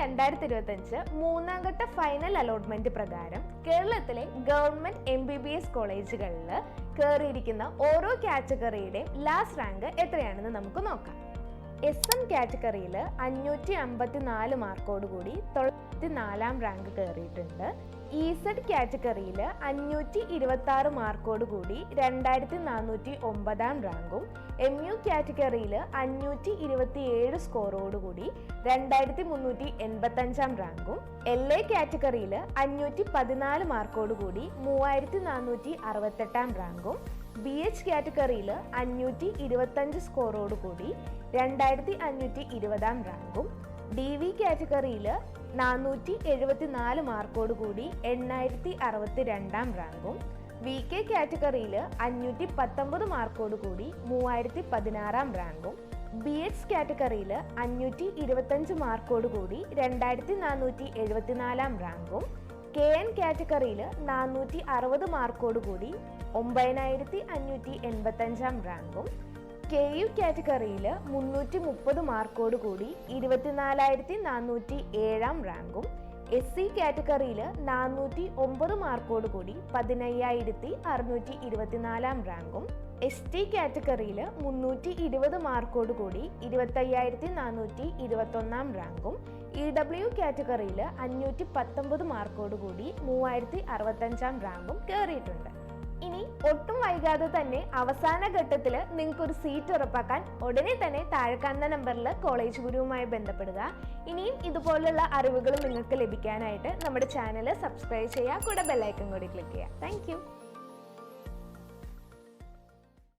രണ്ടായിരത്തി ഇരുപത്തഞ്ച് മൂന്നാം ഘട്ട ഫൈനൽ അലോട്ട്മെന്റ് പ്രകാരം കേരളത്തിലെ government M B B S കോളേജുകളിൽ കയറിയിരിക്കുന്ന ഓരോ കാറ്റഗറിയുടെയും ലാസ്റ്റ് റാങ്ക് എത്രയാണെന്ന് നമുക്ക് നോക്കാം. എസ് എം കാറ്റഗറിയിൽ അഞ്ഞൂറ്റി അമ്പത്തി നാല് മാർക്കോടുകൂടി തൊള്ളായിരത്തി നാലാം റാങ്ക് കയറിയിട്ടുണ്ട് ഇ സെഡ് കാറ്റഗറിയിൽ അഞ്ഞൂറ്റി ഇരുപത്തി ആറ് മാർക്കോടുകൂടി രണ്ടായിരത്തി നാനൂറ്റി ഒമ്പതാം റാങ്കും എം യു കാറ്റഗറിയിൽ അഞ്ഞൂറ്റി ഇരുപത്തി ഏഴ് സ്കോറോടുകൂടി രണ്ടായിരത്തി മുന്നൂറ്റി എൺപത്തഞ്ചാം റാങ്കും എൽ എ കാറ്റഗറിയിൽ അഞ്ഞൂറ്റി പതിനാല് മാർക്കോടുകൂടി മൂവായിരത്തി നാനൂറ്റി അറുപത്തെട്ടാം റാങ്കും ബി എച്ച് കാറ്റഗറിയിൽ അഞ്ഞൂറ്റി ഇരുപത്തഞ്ച് സ്കോറോടുകൂടി രണ്ടായിരത്തി അഞ്ഞൂറ്റി ഇരുപതാം റാങ്കും ഡി വി കാറ്റഗറിയിൽ നാനൂറ്റി എഴുപത്തി നാല് മാർക്കോടുകൂടി എണ്ണായിരത്തി അറുപത്തി രണ്ടാം റാങ്കും വി കെ കാറ്റഗറിയിൽ അഞ്ഞൂറ്റി പത്തൊമ്പത് മാർക്കോട് കൂടി മൂവായിരത്തി പതിനാറാം റാങ്കും ബി എച്ച് കാറ്റഗറിയിൽ അഞ്ഞൂറ്റി ഇരുപത്തഞ്ച് മാർക്കോട് കൂടി രണ്ടായിരത്തി നാനൂറ്റി എഴുപത്തിനാലാം റാങ്കും കെ എൻ കാറ്റഗറിയിൽ നാനൂറ്റി അറുപത് മാർക്കോട് കൂടി ഒമ്പതിനായിരത്തി അഞ്ഞൂറ്റി എൺപത്തഞ്ചാം റാങ്കും കെ യു കാറ്റഗറിയിൽ മുന്നൂറ്റി മുപ്പത് മാർക്കോട് കൂടി ഇരുപത്തിനാലായിരത്തി നാനൂറ്റി ഏഴാം റാങ്കും എസ് സി കാറ്റഗറിയിൽ നാനൂറ്റി ഒമ്പത് മാർക്കോട് കൂടി പതിനയ്യായിരത്തി അറുന്നൂറ്റി ഇരുപത്തിനാലാം റാങ്കും എസ് ടി കാറ്റഗറിയിൽ മുന്നൂറ്റി ഇരുപത് മാർക്കോട് കൂടി ഇരുപത്തയ്യായിരത്തി നാനൂറ്റി ഇരുപത്തൊന്നാം റാങ്കും ഇ ഡബ്ല്യു കാറ്റഗറിയിൽ അഞ്ഞൂറ്റി പത്തൊമ്പത് മാർക്കോട് കൂടി മൂവായിരത്തി അറുപത്തഞ്ചാം റാങ്കും കയറിയിട്ടുണ്ട് ഒട്ടും വൈകാതെ തന്നെ അവസാന ഘട്ടത്തിൽ നിങ്ങൾക്ക് ഒരു സീറ്റ് ഉറപ്പാക്കാൻ ഉടനെ തന്നെ താഴെ കാണുന്ന നമ്പറിൽ കോളേജ് ഗുരുവുമായി ബന്ധപ്പെടുക. ഇനിയും ഇതുപോലുള്ള അറിവുകൾ നിങ്ങൾക്ക് ലഭിക്കാനായിട്ട് നമ്മുടെ ചാനൽ സബ്സ്ക്രൈബ് ചെയ്യുക. കൂടെ ബെല്ലൈക്കൺ കൂടി ക്ലിക്ക് ചെയ്യുക. താങ്ക്